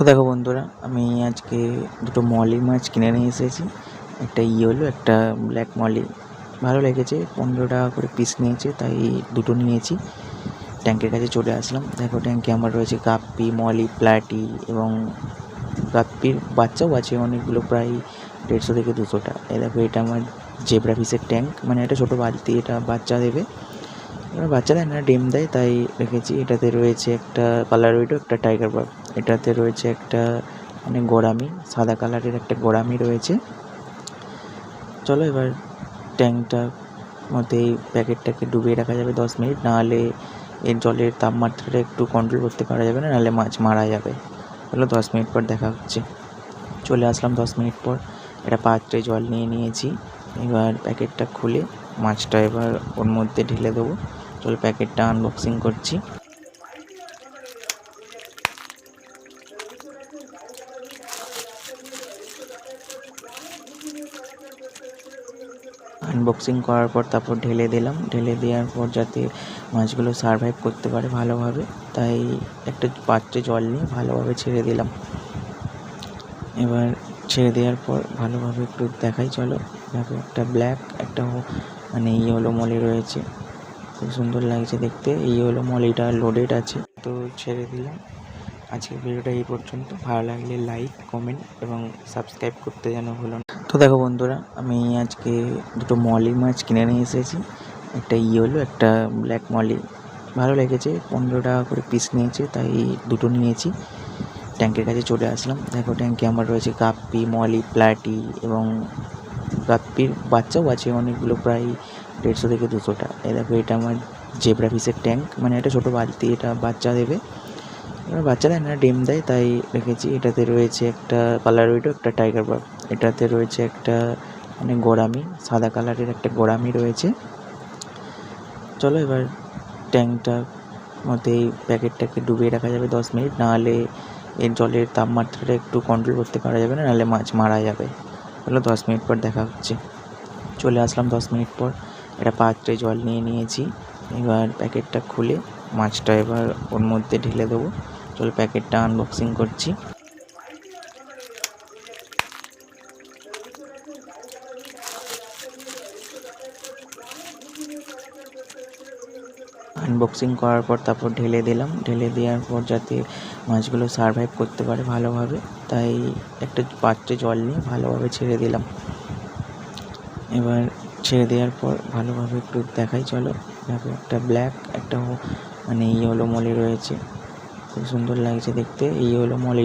তো দেখো বন্ধুরা, আমি আজকে দুটো মলি মাছ কিনে নিয়ে এসেছি। একটা ইয়েলো, একটা ব্ল্যাক মলি। ভালো লেগেছে, পনেরো টাকা করে পিস নিয়েছে, তাই দুটো নিয়েছি। ট্যাঙ্কের কাছে চলে আসলাম। দেখো ট্যাঙ্কে আমার রয়েছে গাপ্পি, মলি প্লাটি এবং গাপ্পির বাচ্চাও আছে অনেকগুলো, প্রায় দেড়শো থেকে দুশোটা। এই দেখো, এটা আমার জেব্রা ফিসের ট্যাঙ্ক মানে এটা ছোটো বাড়িতে এটা বাচ্চা দেবে। এবার বাচ্চা দেয় না ডিম দেয়, তাই রেখেছি। এটাতে রয়েছে একটা কালার উইডো একটা টাইগার বাগ এটাতে রয়েছে একটা মানে গোড়ামি, সাদা কালারের একটা গোড়ামি রয়েছে। চলো এবার ট্যাঙ্কটার মধ্যে প্যাকেটটাকে ডুবিয়ে রাখা যাবে দশ মিনিট। নাহলে এর জলের তাপমাত্রাটা একটু কন্ট্রোল করতে পারা যাবে না, নাহলে মাছ মারা যাবে। চলো দশ মিনিট পর দেখা হচ্ছে। চলে আসলাম দশ মিনিট পর। একটা পাত্রে জল নিয়ে নিয়েছি। এবার প্যাকেটটা খুলে মাছটা এবার ওর মধ্যে ঢেলে দেবো। চলো প্যাকেটটা আনবক্সিং করছি। আনবক্সিং করার পর তারপর ঢেলে দিলাম। ঢেলে দেওয়ার পর যাতে মাছগুলো সারভাইভ করতে পারে ভালোভাবে। তাই একটা পাত্রে জল নিয়ে ভালোভাবে ছেড়ে দিলাম। এবার ছেড়ে দেওয়ার পর ভালোভাবে একটু দেখাই, চলো। একটা ব্ল্যাক একটা মানে ইয়েলো মলি রয়েছে। খুব সুন্দর লাগছে দেখতে। এই হলো মল মলিটা লোডেড আছে। তো ছেড়ে দিলাম। আজকের ভিডিওটা এই পর্যন্ত। ভালো লাগলে লাইক কমেন্ট এবং সাবস্ক্রাইব করতে যেন ভুলো না। তো দেখো বন্ধুরা, আমি আজকে দুটো মলি মাছ কিনে নিয়ে এসেছি। একটা ইয়েলো একটা ব্ল্যাক মলি। ভালো লেগেছে, পনেরো টাকা করে পিস নিয়েছে, তাই দুটো নিয়েছি। ট্যাঙ্কের কাছে চলে আসলাম। দেখো ট্যাঙ্কে আমার রয়েছে গাপ্পি মলি, প্লাটি এবং গাপ্পির বাচ্চাও আছে অনেকগুলো, প্রায় দেড়শো থেকে দুশোটা। এই দেখো এটা আমার জেব্রা ফিসের ট্যাঙ্ক মানে এটা ছোটো বালতি, এটা বাচ্চা দেবে। এবার বাচ্চা দেয় না, ডিম দেয়, তাই রেখেছি। এটাতে রয়েছে একটা কালার উইডো একটা টাইগার বাগ এটাতে রয়েছে একটা মানে গোড়ামি, সাদা কালারের একটা গোড়ামি রয়েছে। চলো এবার ট্যাঙ্কটার মধ্যে এই প্যাকেটটাকে ডুবিয়ে রাখা যাবে দশ মিনিট। নাহলে এর জলের তাপমাত্রাটা একটু কন্ট্রোল করতে পারা যাবে না, নাহলে মাছ মারা যাবে। চলো দশ মিনিট পর দেখা হচ্ছে। চলে আসলাম দশ মিনিট পর। একটা পাত্রে জল নিয়ে নিয়েছি। এবার প্যাকেটটা খুলে মাছটা এবার ওর মধ্যে ঢেলে দেবো। চলো প্যাকেটটা আনবক্সিং করছি। আনবক্সিং করার পর তারপর ঢেলে দিলাম। ঢেলে দেওয়ার পর যাতে মাছগুলো সারভাইভ করতে পারে ভালোভাবে, তাই একটা পাত্রে জল নিয়ে ভালোভাবে ছেড়ে দিলাম। এবার ছেড়ে দেওয়ার পর ভালোভাবে একটু দেখাই, চলো। দেখো, একটা ব্ল্যাক একটা মানে ইয়েলো মলি রয়েছে। খুব সুন্দর লাগছে দেখতে, এই হলো মলি